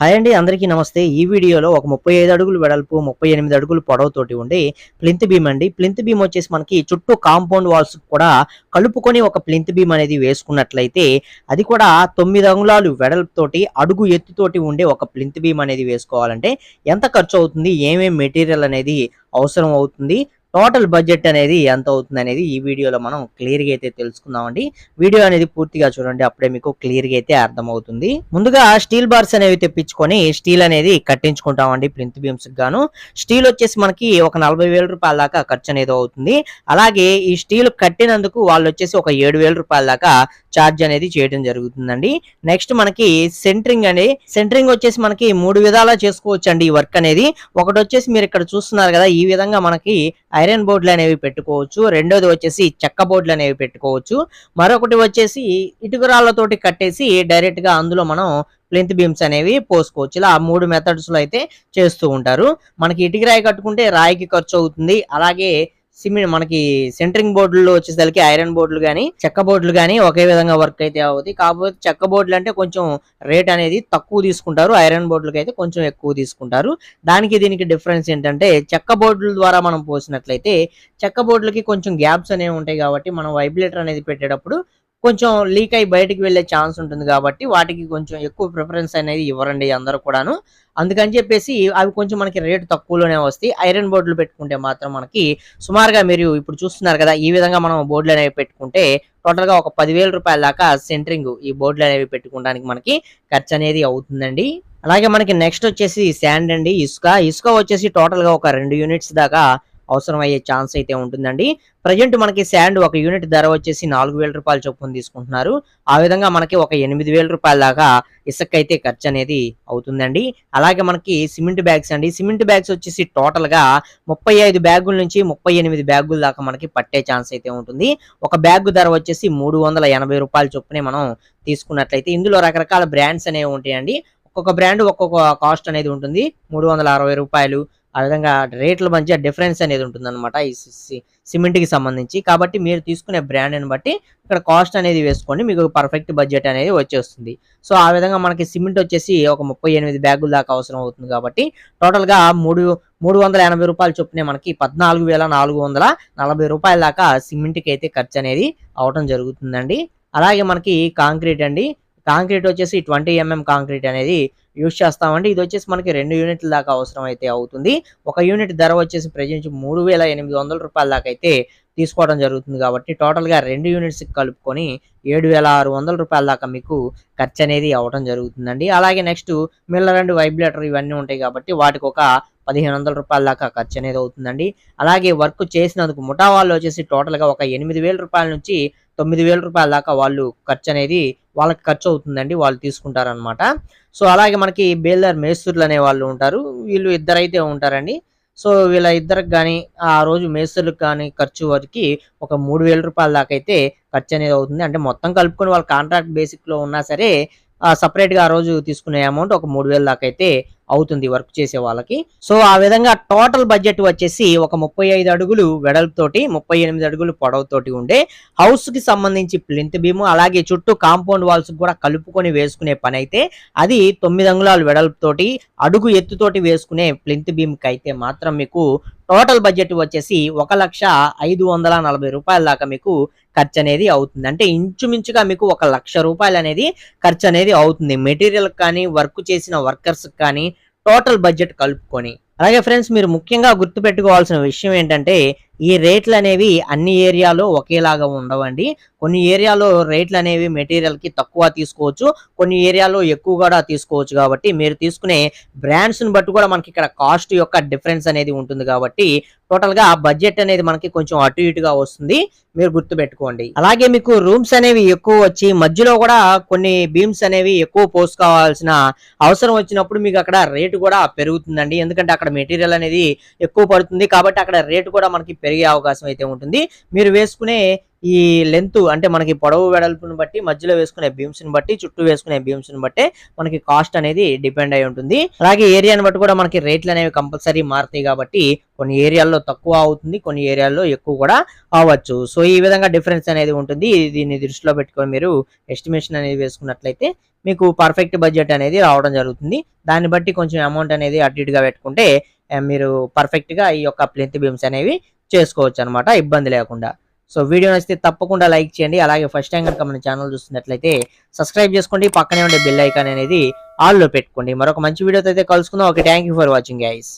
Hi అండి అందరికీ నమస్తే. ఈ వీడియోలో ఒక ముప్పై ఐదు అడుగులు వెడల్పు ముప్పై ఎనిమిది అడుగులు పొడవుతోటి ఉండే ప్లింత్ బీమ్ అండి. ప్లింత్ బీమ్ వచ్చేసి మనకి చుట్టూ కాంపౌండ్ వాల్స్ కూడా కలుపుకొని ఒక ప్లింత్ బీమ్ అనేది వేసుకున్నట్లయితే అది కూడా తొమ్మిది అంగుళాలు వెడల్పుతోటి అడుగు ఎత్తుతోటి ఉండే ఒక ప్లింత్ బీమ్ అనేది వేసుకోవాలంటే ఎంత ఖర్చు అవుతుంది ఏమేమి మెటీరియల్ అనేది అవసరం అవుతుంది టోటల్ బడ్జెట్ అనేది ఎంత అవుతుంది అనేది ఈ వీడియోలో మనం క్లియర్గా అయితే తెలుసుకుందామండి. వీడియో అనేది పూర్తిగా చూడండి అప్పుడే మీకు క్లియర్గా అయితే అర్థమవుతుంది. ముందుగా స్టీల్ బార్స్ అనేవి తెప్పించుకొని స్టీల్ అనేది కట్టించుకుంటామండి ప్రింత్ బీమ్స్ గాను. స్టీల్ వచ్చేసి మనకి ఒక నలభై వేల రూపాయల దాకా ఖర్చు అనేది అవుతుంది. అలాగే ఈ స్టీల్ కట్టినందుకు వాళ్ళు వచ్చేసి ఒక ఏడు వేల రూపాయల దాకా ఛార్జ్ అనేది చేయడం జరుగుతుందండి. నెక్స్ట్ మనకి సెంటరింగ్ అండి. సెంటరింగ్ వచ్చేసి మనకి మూడు విధాలా చేసుకోవచ్చు అండి ఈ వర్క్ అనేది. ఒకటి వచ్చేసి మీరు ఇక్కడ చూస్తున్నారు కదా ఈ విధంగా మనకి ఐరన్ బోర్డులు అనేవి పెట్టుకోవచ్చు. రెండోది వచ్చేసి చెక్క బోర్డులు అనేవి పెట్టుకోవచ్చు. మరొకటి వచ్చేసి ఇటుకరాళ్ళతోటి కట్టేసి డైరెక్ట్గా అందులో మనం ప్లింత్ బీమ్స్ అనేవి పోసుకోవచ్చు. ఇలా మూడు మెథడ్స్లో అయితే చేస్తూ ఉంటారు. మనకి ఇటుక రాయి కట్టుకుంటే రాయికి ఖర్చు అవుతుంది. అలాగే సిమెంట్ మనకి సెంటరింగ్ బోర్డులు వచ్చేసరికి ఐరన్ బోర్డులు కానీ చెక్క బోర్డులు కానీ ఒకే విధంగా వర్క్ అయితే అవుతాయి. కాకపోతే చెక్క బోర్డులు అంటే కొంచెం రేట్ అనేది తక్కువ తీసుకుంటారు. ఐరన్ బోర్డులకి అయితే కొంచెం ఎక్కువ తీసుకుంటారు. దానికి దీనికి డిఫరెన్స్ ఏంటంటే చెక్క బోర్డుల ద్వారా మనం పోసినట్లయితే చెక్క బోర్డులకి కొంచెం గ్యాప్స్ అనేవి ఉంటాయి కాబట్టి మనం వైబ్రేటర్ అనేది పెట్టేటప్పుడు కొంచెం లీక్ అయి బయటకు వెళ్ళే ఛాన్స్ ఉంటుంది కాబట్టి వాటికి కొంచెం ఎక్కువ ప్రిఫరెన్స్ అనేది ఇవ్వరండి అందరూ కూడాను. అందుకని చెప్పేసి అవి కొంచెం మనకి రేటు తక్కువలోనే వస్తాయి. ఐరన్ బోర్డులు పెట్టుకుంటే మాత్రం మనకి సుమారుగా మీరు ఇప్పుడు చూస్తున్నారు కదా ఈ విధంగా మనం బోర్డులు అనేవి పెట్టుకుంటే టోటల్గా ఒక పదివేల రూపాయల దాకా సెంటరింగ్ ఈ బోర్డులు అనేవి పెట్టుకోవడానికి మనకి ఖర్చు అనేది అవుతుందండి. అలాగే మనకి నెక్స్ట్ వచ్చేసి శాండ్ అండి. ఇసుక ఇసుక వచ్చేసి టోటల్గా ఒక రెండు యూనిట్స్ దాకా అవసరం అయ్యే ఛాన్స్ అయితే ఉంటుందండి. ప్రజెంట్ మనకి శాండ్ ఒక యూనిట్ ధర వచ్చేసి నాలుగు వేల రూపాయల చొప్పున తీసుకుంటున్నారు. ఆ విధంగా మనకి ఒక ఎనిమిది వేల రూపాయల దాకా ఇసుక అయితే ఖర్చు అనేది అవుతుందండి. అలాగే మనకి సిమెంట్ బ్యాగ్స్ అండి. సిమెంట్ బ్యాగ్స్ వచ్చేసి టోటల్గా ముప్పై ఐదు బ్యాగుల నుంచి ముప్పై ఎనిమిది బ్యాగుల దాకా మనకి పట్టే ఛాన్స్ అయితే ఉంటుంది. ఒక బ్యాగ్ ధర వచ్చేసి మూడు వందల ఎనభై రూపాయల చొప్పునే మనం తీసుకున్నట్లయితే ఇందులో రకరకాల బ్రాండ్స్ అనేవి ఉంటాయండి. ఒక్కొక్క బ్రాండ్ ఒక్కొక్క కాస్ట్ అనేది ఉంటుంది. మూడు వందల అరవై రూపాయలు ఆ విధంగా రేట్లు మంచిగా డిఫరెన్స్ అనేది ఉంటుందన్నమాట ఈ సిమెంట్కి సంబంధించి. కాబట్టి మీరు తీసుకునే బ్రాండ్ని బట్టి ఇక్కడ కాస్ట్ అనేది వేసుకోండి. మీకు పర్ఫెక్ట్ బడ్జెట్ అనేది వచ్చేస్తుంది. సో ఆ విధంగా మనకి సిమెంట్ వచ్చేసి ఒక ముప్పై ఎనిమిది బ్యాగుల దాకా అవసరం అవుతుంది కాబట్టి టోటల్గా మూడు మూడు వందల ఎనభై రూపాయలు చొప్పునే మనకి పద్నాలుగు వేల నాలుగు వందల నలభై రూపాయల దాకా సిమెంట్కి అయితే ఖర్చు అనేది అవటం జరుగుతుందండి. అలాగే మనకి కాంక్రీట్ అండి. కాంక్రీట్ వచ్చేసి ట్వంటీ ఎంఎం కాంక్రీట్ అనేది యూజ్ చేస్తామండి. ఇది వచ్చేసి మనకి రెండు యూనిట్ల దాకా అవసరం అయితే అవుతుంది. ఒక యూనిట్ ధర వచ్చేసి ప్రజెంట్ మూడు వేల ఎనిమిది వందల రూపాయల దాకా అయితే తీసుకోవడం జరుగుతుంది కాబట్టి టోటల్గా రెండు యూనిట్స్ కలుపుకొని ఏడు వేల ఆరు వందల రూపాయల దాకా మీకు ఖర్చు అనేది అవ్వడం జరుగుతుందండి. అలాగే నెక్స్ట్ మిల్లర్ అండ్ వైబ్లేటర్ ఇవన్నీ ఉంటాయి కాబట్టి వాటికి ఒక పదిహేను వందల రూపాయల దాకా ఖర్చు అనేది అవుతుందండి. అలాగే వర్క్ చేసినందుకు ముఠా వాళ్ళు వచ్చేసి టోటల్గా ఒక ఎనిమిది వేల రూపాయల నుంచి తొమ్మిది వేల రూపాయల దాకా వాళ్ళు ఖర్చు అనేది వాళ్ళకి ఖర్చు అవుతుందండి వాళ్ళు తీసుకుంటారనమాట సో అలాగే మనకి బేల్దార్ మేస్త్రులు అనే వాళ్ళు ఉంటారు వీళ్ళు ఇద్దరైతే ఉంటారండి. సో వీళ్ళ ఇద్దరికి కానీ ఆ రోజు మేస్త్రులకు కానీ ఖర్చు వరకు ఒక మూడు వేల రూపాయల దాకా అయితే ఖర్చు అనేది అవుతుంది. అంటే మొత్తం కలుపుకొని వాళ్ళ కాంట్రాక్ట్ బేసిక్లో ఉన్నా సరే సపరేట్గా ఆ రోజు తీసుకునే అమౌంట్ ఒక మూడు వేల దాకా అయితే అవుతుంది వర్క్ చేసే వాళ్ళకి. సో ఆ విధంగా టోటల్ బడ్జెట్ వచ్చేసి ఒక ముప్పై ఐదు అడుగులు వెడల్పుతోటి ముప్పై ఎనిమిది అడుగులు పొడవుతోటి ఉండే హౌస్కి సంబంధించి ప్లింత్ బీము అలాగే చుట్టూ కాంపౌండ్ వాల్స్ కూడా కలుపుకొని వేసుకునే పని అయితే అది తొమ్మిది అంగుళాలు వెడల్పుతోటి అడుగు ఎత్తుతోటి వేసుకునే ప్లింత్ బీమ్కి అయితే మాత్రం మీకు టోటల్ బడ్జెట్ వచ్చేసి ఒక లక్ష ఐదు వందల నలభై రూపాయల దాకా మీకు ఖర్చు అనేది అవుతుంది. అంటే ఇంచుమించుగా మీకు ఒక లక్ష రూపాయలు అనేది ఖర్చు అనేది అవుతుంది. మెటీరియల్ కానీ వర్క్ చేసిన వర్కర్స్ కానీ టోటల్ బడ్జెట్ కలుపుకొని. అలాగే ఫ్రెండ్స్ మీరు ముఖ్యంగా గుర్తుపెట్టుకోవాల్సిన విషయం ఏంటంటే ఈ రేట్లు అనేవి అన్ని ఏరియాలో ఒకేలాగా ఉండవండి. కొన్ని ఏరియాలో రేట్లు అనేవి మెటీరియల్కి తక్కువ తీసుకోవచ్చు. కొన్ని ఏరియాలో ఎక్కువ కూడా తీసుకోవచ్చు కాబట్టి మీరు తీసుకునే బ్రాండ్స్ని బట్టి కూడా మనకి ఇక్కడ కాస్ట్ యొక్క డిఫరెన్స్ అనేది ఉంటుంది కాబట్టి టోటల్గా బడ్జెట్ అనేది మనకి కొంచెం అటు ఇటుగా వస్తుంది. మీరు గుర్తు పెట్టుకోండి అలాగే మీకు రూమ్స్ అనేవి ఎక్కువ వచ్చి మధ్యలో కూడా కొన్ని బీమ్స్ అనేవి ఎక్కువ పోసుకోవాల్సిన అవసరం వచ్చినప్పుడు మీకు అక్కడ రేటు కూడా పెరుగుతుందండి. ఎందుకంటే అక్కడ మెటీరియల్ అనేది ఎక్కువ పడుతుంది కాబట్టి అక్కడ రేటు కూడా మనకి పెరిగే అవకాశం అయితే ఉంటుంది. మీరు వేసుకునే ఈ లెంత్ అంటే మనకి పొడవు వెడల్పుని బట్టి మధ్యలో వేసుకునే బీమ్స్ని బట్టి చుట్టూ వేసుకునే బీమ్స్ని బట్టి మనకి కాస్ట్ అనేది డిపెండ్ అయి ఉంటుంది. అలాగే ఏరియాని బట్టి కూడా మనకి రేట్లు అనేవి కంపల్సరీ మారుతాయి కాబట్టి కొన్ని ఏరియాల్లో తక్కువ అవుతుంది కొన్ని ఏరియాల్లో ఎక్కువ కూడా అవ్వచ్చు. సో ఈ విధంగా డిఫరెన్స్ అనేది ఉంటుంది. దీన్ని దృష్టిలో పెట్టుకొని మీరు ఎస్టిమేషన్ అనేది వేసుకున్నట్లయితే మీకు పర్ఫెక్ట్ బడ్జెట్ అనేది రావడం జరుగుతుంది. దాన్ని బట్టి కొంచెం అమౌంట్ అనేది అటు ఇటుగా పెట్టుకుంటే మీరు పర్ఫెక్ట్గా ఈ యొక్క ప్లెంత్ బీమ్స్ అనేవి చేసుకోవచ్చు అనమాట ఇబ్బంది లేకుండా. సో వీడియో నచ్చితే తప్పకుండా లైక్ చేయండి అలాగే ఫస్ట్ టైం కనుక మన ఛానల్ చూస్తున్నట్లయితే సబ్స్క్రైబ్ చేసుకోండి పక్కనే ఉండే బెల్ ఐకాన్ అనేది ఆల్లో పెట్టుకోండి. మరొక మంచి వీడియోతో అయితే కలుసుకుందాం. Okay thank you for watching guys